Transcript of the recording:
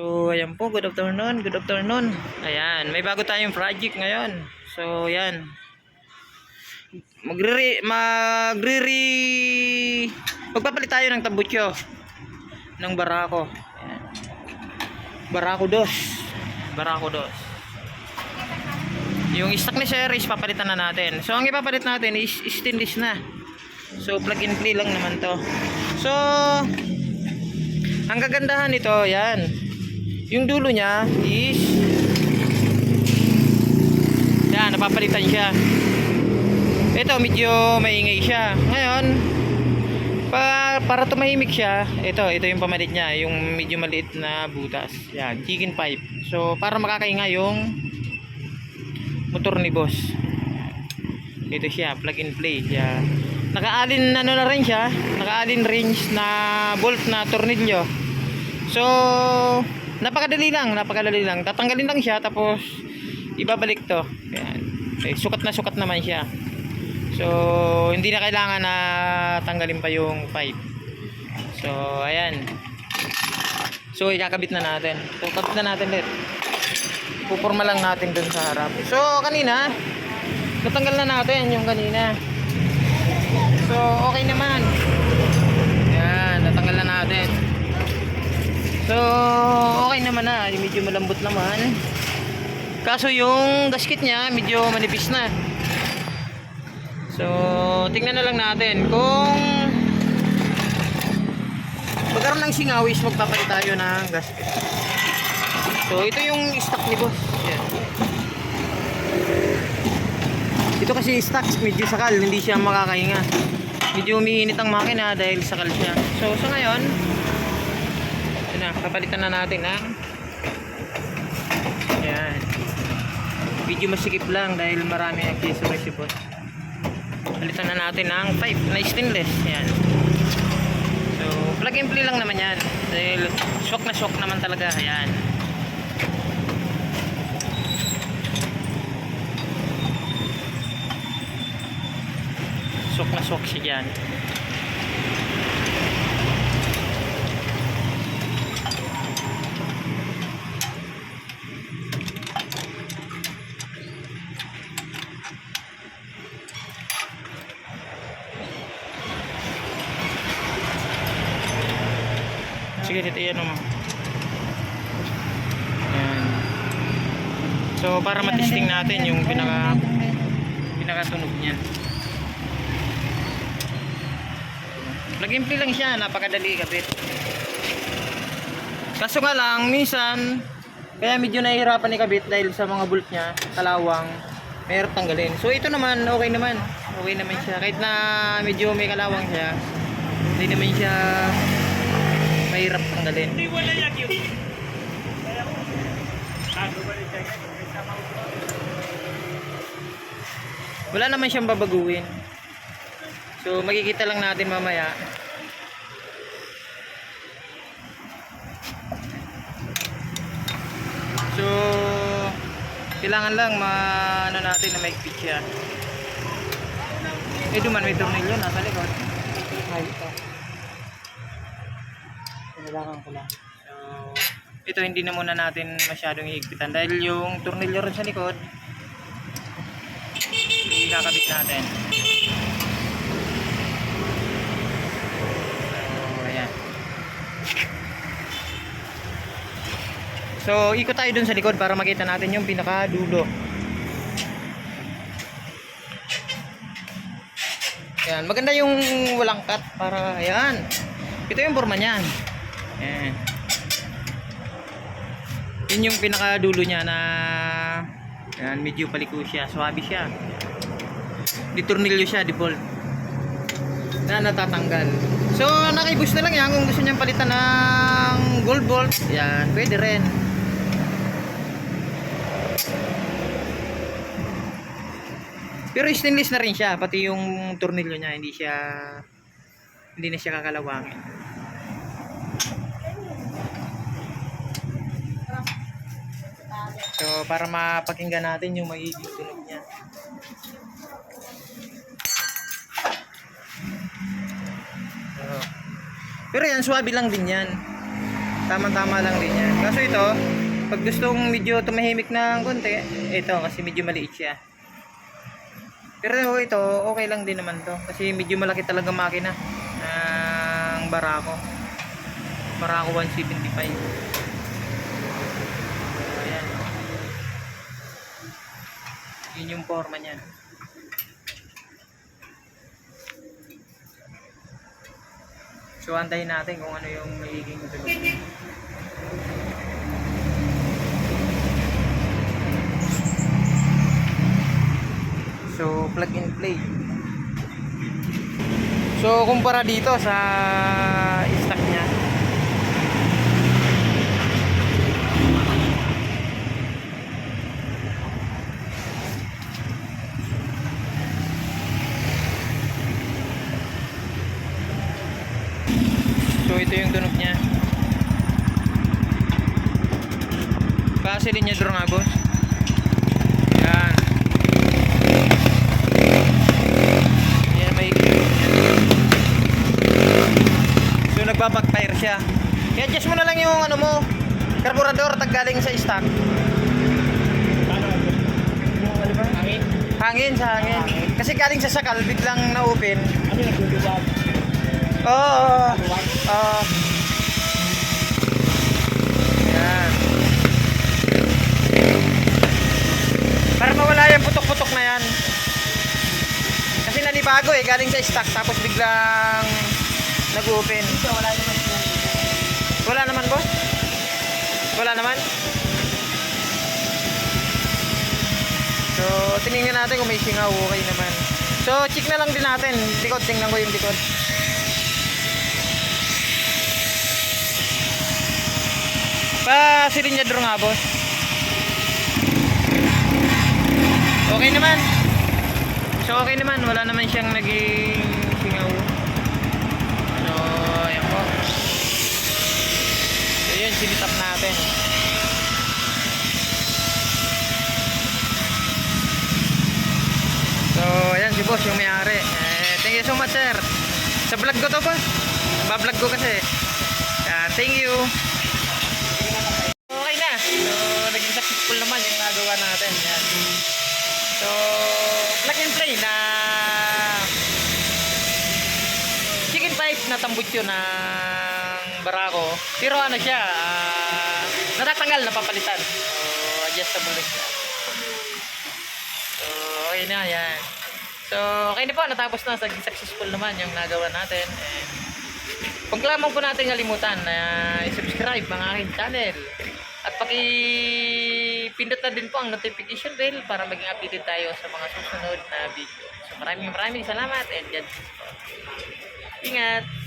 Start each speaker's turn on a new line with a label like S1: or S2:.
S1: So, ayan po, good afternoon, good afternoon. Ayan, may bago tayong project ngayon. So, ayan. Magre magre magpapalit tayo ng tambutso ng barako. Ayan. Barako dos. Barako dos. Yung stock ni series papalitan na natin. So, ang ipapalit natin is stainless na. So, plug and play lang naman to. So, ang kagandahan nito, yan. Yung dulo niya is yan, napapalitan siya. Ito, medyo maingay siya. Ngayon, pa, para tumahimik siya, ito, ito yung pamalit niya, yung medyo maliit na butas. Yan, chicken pipe. So, para makakainga yung motor ni boss. Ito siya, plug and play. Yan. Naka-alin ano na rin siya, naka-alin range na bolt na tornilyo. So, napakadali lang, napakadali lang. Tatanggalin lang siya tapos ibabalik to. Yan. Eh, sukat na sukat naman siya. So, hindi na kailangan na tanggalin pa yung pipe. So, ayan. So, ikakabit na natin. So, kabit na natin ulit. Pupurma lang natin dun sa harap. So, kanina, natanggal na natin yung kanina. So, okay naman. Yan, natanggal na natin. So, okay naman na. Medyo malambot naman. Kaso yung gasket niya, medyo manipis na. So, tingnan na lang natin kung magkaroon ng singawis, magpapalit tayo ng gasket. So, ito yung stock ni boss. Yan. Ito kasi stock, medyo sakal, hindi siya makakahinga. Medyo umiinit ang makina dahil sakal siya. So, sa ngayon, papalitan na natin ng Ayan. Medyo masikip lang dahil marami accessories si boss. Palitan na natin ng pipe na stainless. Ayan. So, plug and play lang naman yan. Dahil shock na shock naman talaga. Ayan. Shock na shock siya dyan. Sige, dito yan mo. Ayan. So, para matesting natin yung pinaka pinakatunog niya. Play lang siya, napakadali kapit. Kaso nga lang, minsan, kaya medyo nahihirapan ni kabit dahil sa mga bolt niya, kalawang, mahirap tanggalin. So ito naman, okay naman. Okay naman siya. Kahit na medyo may kalawang siya, hindi naman siya mahirap tanggalin.
S2: Hindi wala yan yun.
S1: Wala naman siyang babaguhin. So makikita lang natin mamaya. So kailangan lang ma ano natin na maigpit siya. Eh duman may tornilyo nasa likod. Ay ito. Kailangan ko lang. So ito hindi na muna natin masyadong higpitan dahil yung tornilyo rin sa likod ikakabit natin. So, ayan. So, ikot tayo dun sa likod para makita natin yung pinakadulo. Ayan, maganda yung walang cut para, ayan. Ito yung forma niyan. Ayan. Yun yung pinakadulo niya na Ayan, medyo paliko siya, swabe siya. Di tornilyo siya, default. Na natatanggal. So, nakibus na lang yan kung gusto niyang palitan ng gold bolt. Yan, pwede rin. Pero stainless na rin siya, pati yung tornilyo niya, hindi siya hindi na siya kakalawangin. So, para mapakinggan natin yung magiging tunog niya. So, pero yan, swabe lang din yan. Tama-tama lang din yan. Kaso ito, pag gustong medyo tumahimik ng konti, ito kasi medyo maliit siya. Pero ito, okay lang din naman to. Kasi medyo malaki talaga makina ng Barako. Barako 175. Ayan. Yun yung forma niyan. So antayin natin kung ano yung magiging tunog. So plug and play. So kumpara dito sa stock niya. So ito yung tunog niya. Pasilin niya doon nga boss. Yan. Yan may So nagbabackfire siya. I-adjust mo na lang yung ano mo. Karburador tag galing sa stock.
S2: Ano ba? Hangin?
S1: Hangin sa hangin. Kasi galing sa sakal biglang na-open.
S2: Ano yung?
S1: Oo.
S2: Duwag?
S1: Oo. Yan. Para mawala yung putok-putok na yan. Kasi nanibago eh, galing sa stock tapos biglang nag-open.
S2: Wala naman.
S1: Wala naman boss? Wala naman? So, tinignan natin kung may singaw, okay naman. So, check na lang din natin. Likod, tingnan ko yung likod. Pa, silinyador nga boss. Okay naman. So, okay naman. Wala naman siyang naging singaw. Ano, ayan po. So yun, sinitap natin. So, ayan si boss, yung may-ari. Eh, thank you so much, sir. Sa vlog ko to, boss. Bablog ko kasi. Ah, thank you. So, naging successful naman yung nagawa natin. Yan. So, plug and play na chicken pipe na tambutso ng barako. Pero ano siya, ah, natatanggal, napapalitan. So, adjustable siya. So, okay na, yan. So, okay na po, natapos na. Naging successful naman yung nagawa natin. And, Huwag lamang po natin kalimutan na i-subscribe ang aking channel. At paki-pindot na din po ang notification bell para maging updated tayo sa mga susunod na video. So maraming maraming salamat and God bless po. Ingat!